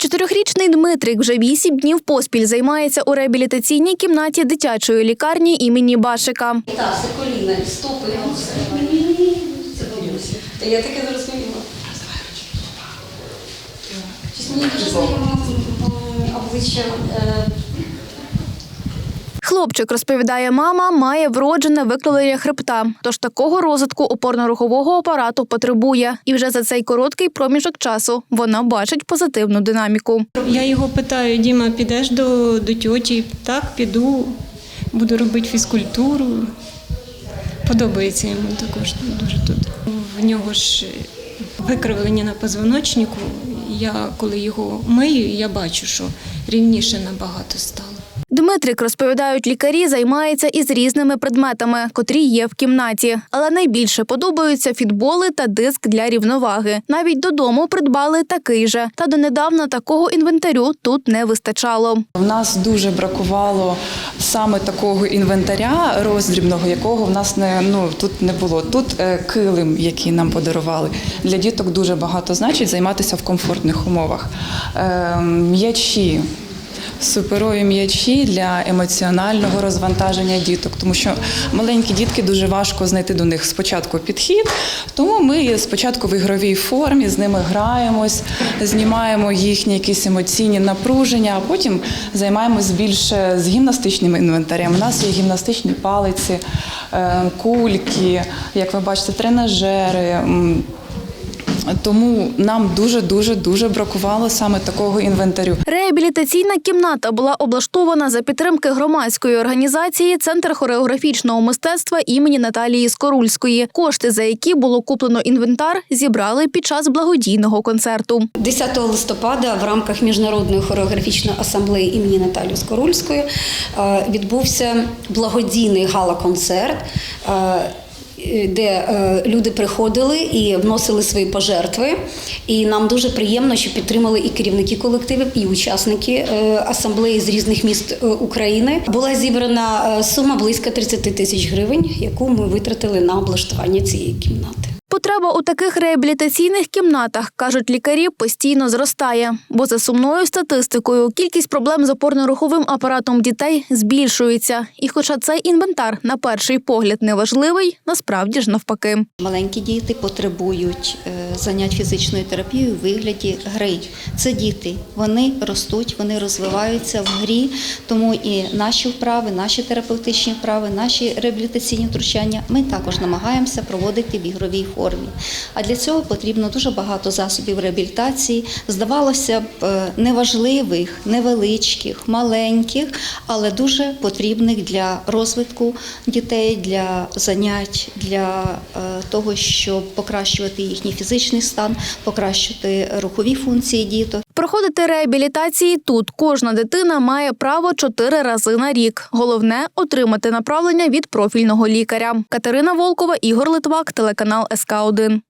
Чотирьохрічний Дмитрик вже вісім днів поспіль займається у реабілітаційній кімнаті дитячої лікарні імені Башика. Так, все коліна, стопи. ну. Це. Та я таке зрозуміла. Мені дуже знайомо обличчя. Хлопчик, розповідає мама, має вроджене викривлення хребта, тож такого розвитку опорно-рухового апарату потребує. І вже за цей короткий проміжок часу вона бачить позитивну динаміку. Я його питаю, Діма, підеш до, до тьоті? Так, піду, буду робити фізкультуру. Подобається йому також дуже тут. В нього ж викривлення на позвоночнику. Я коли його мию, я бачу, що рівніше набагато стало. Дмитрик, розповідають лікарі, займається із різними предметами, котрі є в кімнаті. Але найбільше подобаються фітболи та диск для рівноваги. Навіть додому придбали такий же. Та донедавна такого інвентарю тут не вистачало. У нас дуже бракувало саме такого інвентаря роздрібного, якого в нас не ну тут не було. Тут е, килим, який нам подарували. Для діток дуже багато значить займатися в комфортних умовах. Е, м'ячі. Суперові м'ячі для емоціонального розвантаження діток, тому що маленькі дітки дуже важко знайти до них спочатку підхід. Тому ми спочатку в ігровій формі з ними граємось, знімаємо їхні якісь емоційні напруження, а потім займаємось більше з гімнастичним інвентарем. У нас є гімнастичні палиці, е, кульки, як ви бачите, тренажери. Тому нам дуже дуже дуже бракувало саме такого інвентарю. Реабілітаційна кімната була облаштована за підтримки громадської організації Центр хореографічного мистецтва імені Наталії Скорульської. Кошти, за які було куплено інвентар, зібрали під час благодійного концерту. 10 листопада в рамках міжнародної хореографічної асамблеї імені Наталії Скорульської е, відбувся благодійний гала-концерт. Е, Де е, люди приходили і вносили свої пожертви, і нам дуже приємно, що підтримали і керівники колективів, і учасники е, асамблеї з різних міст України. Була зібрана сума близько 30 тисяч гривень, яку ми витратили на облаштування цієї кімнати. Потреба у таких реабілітаційних кімнатах, кажуть лікарі, постійно зростає. Бо за сумною статистикою кількість проблем з опорно-руховим апаратом дітей збільшується. І хоча цей інвентар на перший погляд неважливий, насправді ж навпаки. Маленькі діти потребують е, занять фізичною терапією у вигляді гри. Це діти, вони ростуть, вони розвиваються в грі, тому і наші вправи, наші терапевтичні вправи, наші реабілітаційні втручання ми також намагаємося проводити в ігровій формі. А для цього потрібно дуже багато засобів реабілітації. Здавалося б, е, неважливих, невеличких, маленьких, але дуже потрібних для розвитку дітей, для занять, для е, того, щоб покращувати їхній фізичний стан, покращити рухові функції діток. Проходити реабілітації тут кожна дитина має право чотири рази на рік. Головне отримати направлення від профільного лікаря. Катерина Волкова, Ігор Литвак, телеканал СК 1